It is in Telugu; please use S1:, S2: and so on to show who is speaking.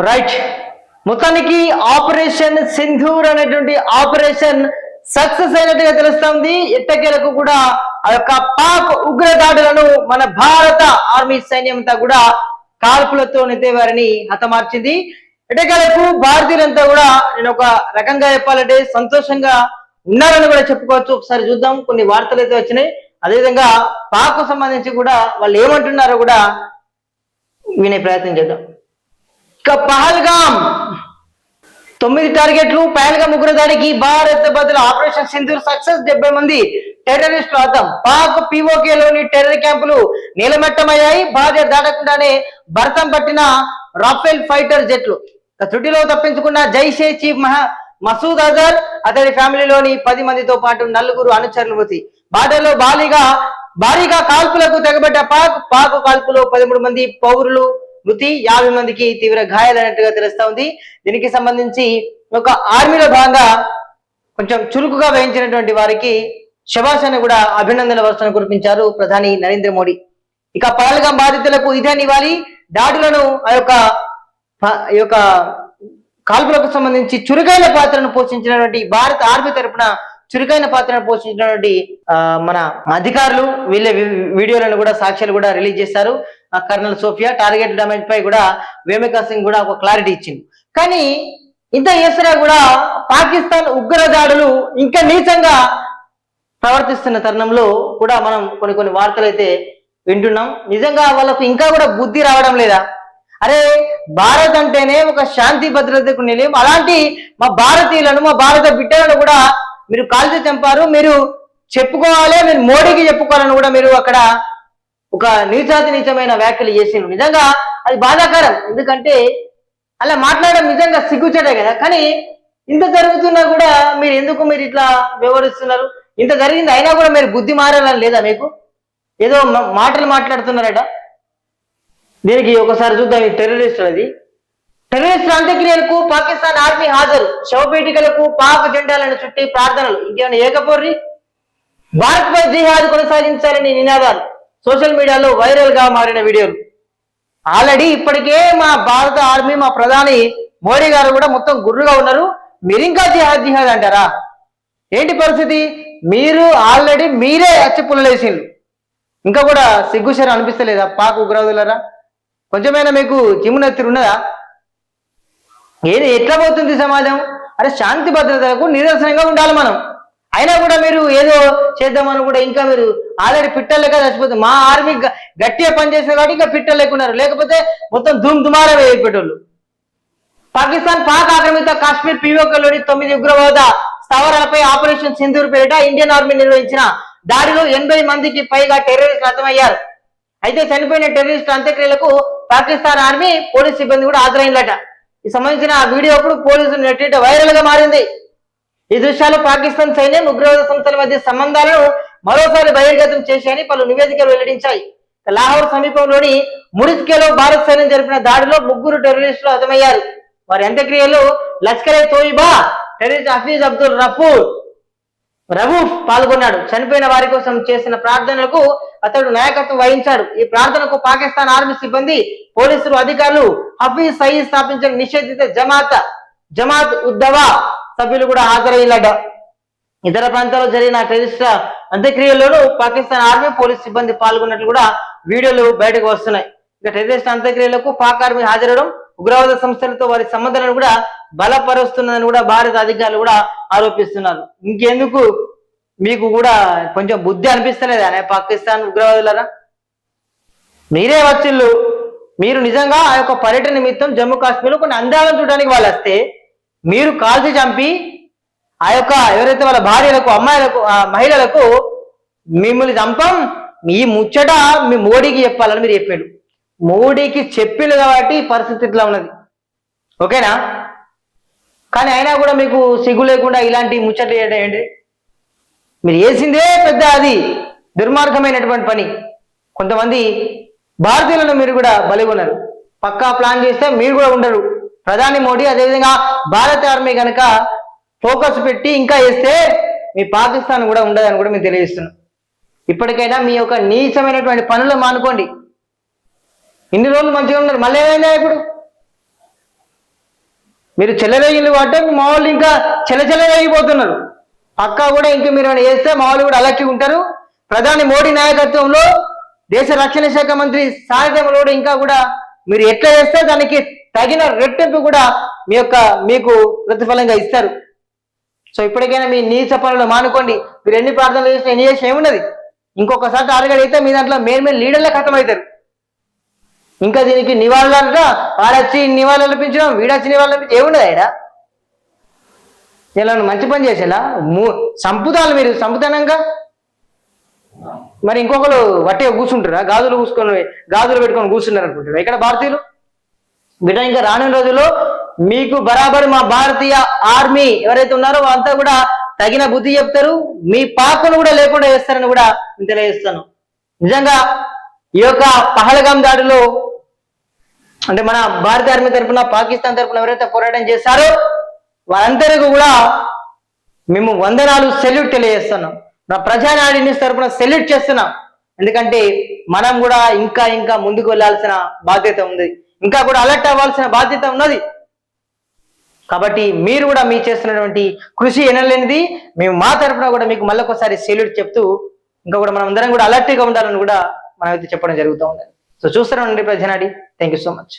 S1: రైట్ మొత్తానికి ఆపరేషన్ సింధూర్ అనేటువంటి ఆపరేషన్ సక్సెస్ అయినట్టుగా తెలుస్తుంది. ఎట్టకేలకు కూడా ఆ యొక్క పాక్ ఉగ్రదాడులను మన భారత ఆర్మీ సైన్యం అంతా కూడా కాల్పులతోనైతే వారిని హతమార్చింది. ఎట్టకేలకు భారతీయులంతా కూడా నేను ఒక రకంగా చెప్పాలంటే సంతోషంగా ఉన్నారని కూడా చెప్పుకోవచ్చు. ఒకసారి చూద్దాం. కొన్ని వార్తలు అయితే వచ్చినాయి. అదేవిధంగా పాక్ సంబంధించి కూడా వాళ్ళు ఏమంటున్నారో కూడా వినే ప్రయత్నం చేద్దాం. ఇక పహల్గాం. తొమ్మిది టార్గెట్లు పహల్గామ్ ఉగ్రదాడికి భారత్ బదులు ఆపరేషన్ సింధూర్ సక్సెస్ డెబ్బై మంది టెర్రరిస్టులు అర్థం పాక్ POK లోని టెర్రర్ క్యాంపులు నీలమట్టమయ్యాయి. భార్య దాటకుండానే భరతం పట్టిన రాఫెల్ ఫైటర్ జెట్లు. తుటిలో త్రుటిలో తప్పించుకున్న జైషే చీఫ్ మహా మసూద్ అజర్ అతడి ఫ్యామిలీలోని పది మందితో పాటు నలుగురు అనుచరులు మృతి బార్డర్లో భారీగా భారీగా కాల్పులకు తెగబడ్డ పాక్ పాక్ కాల్పులో పదమూడు మంది పౌరులు మృతి యాభై మందికి తీవ్ర గాయాలైనట్టుగా తెలుస్తా ఉంది. దీనికి సంబంధించి ఒక ఆర్మీలో భాగంగా కొంచెం చురుకుగా వహించినటువంటి వారికి శబాష్ అని కూడా అభినందన వర్షను కురిపించారు ప్రధాని నరేంద్ర మోడీ. ఇక పహల్గాం బాధితులకు ఇదే నివాలి దాడులను ఆ యొక్క ఈ యొక్క కాల్పులకు సంబంధించి చురుకైన పాత్రను పోషించినటువంటి భారత ఆర్మీ తరపున చురుకైన పాత్రను పోషించినటువంటి ఆ, మన అధికారులు వీళ్ళ వీడియోలను కూడా సాక్ష్యాలు కూడా రిలీజ్ చేస్తారు కర్నల్ సోఫియా టార్గెట్ డామేజ్ పై కూడా వేమికా సింగ్ కూడా ఒక క్లారిటీ ఇచ్చింది. కానీ ఇంత చేసినా కూడా పాకిస్తాన్ ఉగ్రదాడులు ఇంకా నీచంగా ప్రవర్తిస్తున్న తరుణంలో కూడా మనం కొన్ని కొన్ని వార్తలు అయితే వింటున్నాం. నిజంగా వాళ్ళకు ఇంకా కూడా బుద్ధి రావడం లేదా? అరే భారత్ అంటేనే ఒక శాంతి భద్రతకు నిలయం. అలాంటి మా భారతీయులను మా భారత బిడ్డలను కూడా మీరు కాల్చి చంపారు. మీరు చెప్పుకోవాలి మీరు మోడీకి చెప్పుకోవాలని కూడా మీరు అక్కడ ఒక నీచాతి నీచమైన వ్యాఖ్యలు చేసిన నిజంగా అది బాధాకరం. ఎందుకంటే అలా మాట్లాడడం నిజంగా సిగ్గుచేటే కదా. కానీ ఇంత జరుగుతున్నా కూడా మీరు ఎందుకు మీరు ఇట్లా వ్యవహరిస్తున్నారు? ఇంత జరిగింది అయినా కూడా మీరు బుద్ధి మారాలని లేదా మీకు? ఏదో మాటలు మాట్లాడుతున్నారట. దీనికి ఒకసారి చూద్దాం ఈ టెర్రరిస్ట్ అది టెర్రరిస్టుల అంత్యక్రియలకు పాకిస్తాన్ ఆర్మీ హాజరు. శవపేటికలకు పాక్ జెండాలను చుట్టి ప్రార్థనలు. ఇంకేమైనా ఏకపోర్రి? భారత్ పై జిహాద్ కొనసాగించాలని నినాదాలు. సోషల్ మీడియాలో వైరల్గా మారిన వీడియోలు. ఆల్రెడీ ఇప్పటికే మా భారత ఆర్మీ మా ప్రధాని మోడీ గారు కూడా మొత్తం గుర్రుగా ఉన్నారు. మీరు ఇంకా జిహాద్ జిహాద్ అంటారా? ఏంటి పరిస్థితి? మీరు ఆల్రెడీ మీరే అచ్చిపుల్లలేసిండ్రు ఇంకా కూడా సిగ్గుశరం అనిపిస్తలేదా? పాక్ ఉగ్రవాదులరా? కొంచెమైనా మీకు చిమ్మునెత్తిరి ఉన్నదా? ఏది ఎట్లా పోతుంది సమాజం? అరే శాంతి భద్రతలకు నిదర్శనంగా ఉండాలి మనం. అయినా కూడా మీరు ఏదో చేద్దామని కూడా ఇంకా మీరు ఆల్రెడీ పిట్టలేక చచ్చిపోతుంది మా ఆర్మీ గట్టిగా పనిచేసిన కాబట్టి ఇంకా పిట్టలు లేకపోతే మొత్తం ధూమ్ దుమారా వేయపెట్టోళ్ళు పాకిస్తాన్ పాక్ ఆక్రమిత కాశ్మీర్ పిఓకలోని తొమ్మిది ఉగ్రవాద స్థావరాలపై ఆపరేషన్ సింధూర్ పేరిట ఇండియన్ ఆర్మీ నిర్వహించిన దాడిలో ఎనభై మందికి పైగా టెర్రరిస్టులు హతమయ్యారు. అయితే చనిపోయిన టెర్రరిస్ట్ అంత్యక్రియలకు పాకిస్తాన్ ఆర్మీ పోలీస్ సిబ్బంది కూడా హాజరైందట. ఈ సంబంధించిన ఆ వీడియో అప్పుడు పోలీసులు నెట్టిట వైరల్గా మారింది. ఈ దృశ్యాలు పాకిస్తాన్ సైన్యం ఉగ్రవాద సంస్థల మధ్య సంబంధాలను మరోసారి బహిర్గతం చేశాయని పలు నివేదికలు వెల్లడించాయి. లాహోర్ సమీపంలోని మురిస్కేలో భారత్ సైన్యం జరిపిన దాడిలో ముగ్గురు టెర్రరిస్టులు హతమయ్యారు. వారి అంత్యక్రియలు లష్కర్ తోయిబా టెర్రరిస్ట్ హఫీజ్ అబ్దుల్ రఫూర్ రవూఫ్ పాల్గొన్నాడు. చనిపోయిన వారి కోసం చేసిన ప్రార్థనలకు అతడు నాయకత్వం వహించాడు. ఈ ప్రార్థనకు పాకిస్తాన్ ఆర్మీ సిబ్బంది పోలీసులు అధికారులు హఫీజ్ సయీద్ స్థాపించిన నిషేధిత జమాత్ జమాత్ ఉద్దవా సభ్యులు కూడా హాజరయ్యాడ ఇతర ప్రాంతాల్లో జరిగిన టెరిస్ట్ అంత్యక్రియల్లోనూ పాకిస్తాన్ ఆర్మీ పోలీస్ సిబ్బంది పాల్గొన్నట్లు కూడా వీడియోలు బయటకు వస్తున్నాయి. ఇక టెర్రరిస్ట్ అంత్యక్రియలకు పాక్ ఆర్మీ హాజరవడం ఉగ్రవాద సంస్థలతో వారి సంబంధాలను కూడా బలపరుస్తున్నదని కూడా భారత అధికారులు కూడా ఆరోపిస్తున్నారు. ఇంకెందుకు మీకు కూడా కొంచెం బుద్ధి అనిపిస్తలేదా? అనే పాకిస్తాన్ ఉగ్రవాదులరా. మీరే వచ్చిళ్ళు మీరు నిజంగా ఆ యొక్క పర్యటన నిమిత్తం జమ్మూ కాశ్మీర్లో కొన్ని అందాలను చూడడానికి వాళ్ళు వస్తే మీరు కాల్చి చంపి ఆ యొక్క ఎవరైతే వాళ్ళ భార్యలకు అమ్మాయిలకు మహిళలకు మిమ్మల్ని చంపం. మీ ముచ్చట మీ మోడీకి చెప్పాలని మీరు చెప్పాడు మోడీకి చెప్పిండు కాబట్టి పరిస్థితి ఇట్లా ఉన్నది. ఓకేనా? కానీ అయినా కూడా మీకు సిగ్గు లేకుండా ఇలాంటి ముచ్చట్లు చేయడం ఏంటి? మీరు వేసిందే పెద్ద అది దుర్మార్గమైనటువంటి పని. కొంతమంది భారతీయులను మీరు కూడా బలిగొన్నారు. పక్కా ప్లాన్ చేస్తే మీరు కూడా ఉండరు. ప్రధాని మోడీ అదేవిధంగా భారత ఆర్మీ కనుక ఫోకస్ పెట్టి ఇంకా వేస్తే మీ పాకిస్తాన్ కూడా ఉండదని కూడా మీకు తెలియజేస్తున్నాం. ఇప్పటికైనా మీ యొక్క నీచమైనటువంటి పనులు మానుకోండి. ఇన్ని రోజులు మంచిగా ఉన్నారు. మళ్ళీ ఏమైందా ఇప్పుడు? మీరు చెల్లరేగిలు పట్టే మా వాళ్ళు ఇంకా చెలచెలరేగిపోతున్నారు పక్కా కూడా ఇంకా మీరు వేస్తే మామూలు మా వాళ్ళు కూడా అలక్కి ఉంటారు. ప్రధాని మోడీ నాయకత్వంలో దేశ రక్షణ శాఖ మంత్రి సారథ్యంలో కూడా ఇంకా కూడా మీరు ఎట్లా చేస్తే దానికి తగిన రెట్టింపు కూడా మీ యొక్క మీకు ప్రతిఫలంగా ఇస్తారు. సో ఇప్పటికైనా మీ నీచ పనులు మానుకోండి. మీరు ఎన్ని ప్రార్థనలు చేసినా ఎన్ని చేసినా ఏమున్నది? ఇంకొకసారి టార్గెట్ అయితే మీ దాంట్లో మెయిన్ మెయిన్ లీడర్లే ఖతమవుతారు ఇంకా దీనికి నివాళులు అంట వాడొచ్చి నివాళులు అనిపించడం వీడొచ్చి నివాళులు అర్పించడం ఏమున్నది ఆయన ఇలా మంచి పని చేసేలా? మూ- సంపుతాలు మీరు సంపుతానంగా? మరి ఇంకొకరు వట్టే కూర్చుంటారా? గాజులు కూసుకొని గాజులు పెట్టుకొని కూర్చున్నారు అనుకుంటారు ఇక్కడ భారతీయులు? బిడ్డ ఇంకా రానున్న రోజుల్లో మీకు బరాబర్ మా భారతీయ ఆర్మీ ఎవరైతే ఉన్నారో వాళ్ళంతా కూడా తగిన బుద్ధి చెప్తారు. మీ పాపను కూడా లేకుండా చేస్తారని కూడా తెలియజేస్తాను. నిజంగా ఈ యొక్క పహలగాం దాడిలో అంటే మన భారత ఆర్మీ తరపున పాకిస్తాన్ తరఫున ఎవరైతే పోరాటం చేశారో వారందరికీ కూడా మేము వందనాలు సెల్యూట్ తెలియజేస్తున్నాం నా ప్రజానాడిని తరపున సెల్యూట్ చేస్తున్నాం. ఎందుకంటే మనం కూడా ఇంకా ఇంకా ముందుకు వెళ్ళాల్సిన బాధ్యత ఉంది. ఇంకా కూడా అలర్ట్ అవ్వాల్సిన బాధ్యత ఉన్నది. కాబట్టి మీరు కూడా మీ చేస్తున్నటువంటి కృషి ఎనలేనిది. మేము మా తరపున కూడా మీకు మళ్ళొకసారి సెల్యూట్ చెప్తూ ఇంకా కూడా మనం అందరం కూడా అలర్ట్గా ఉండాలని కూడా మనం అయితే చెప్పడం జరుగుతూ ఉంది సో చూస్తున్నాం Prajanadi thank you so much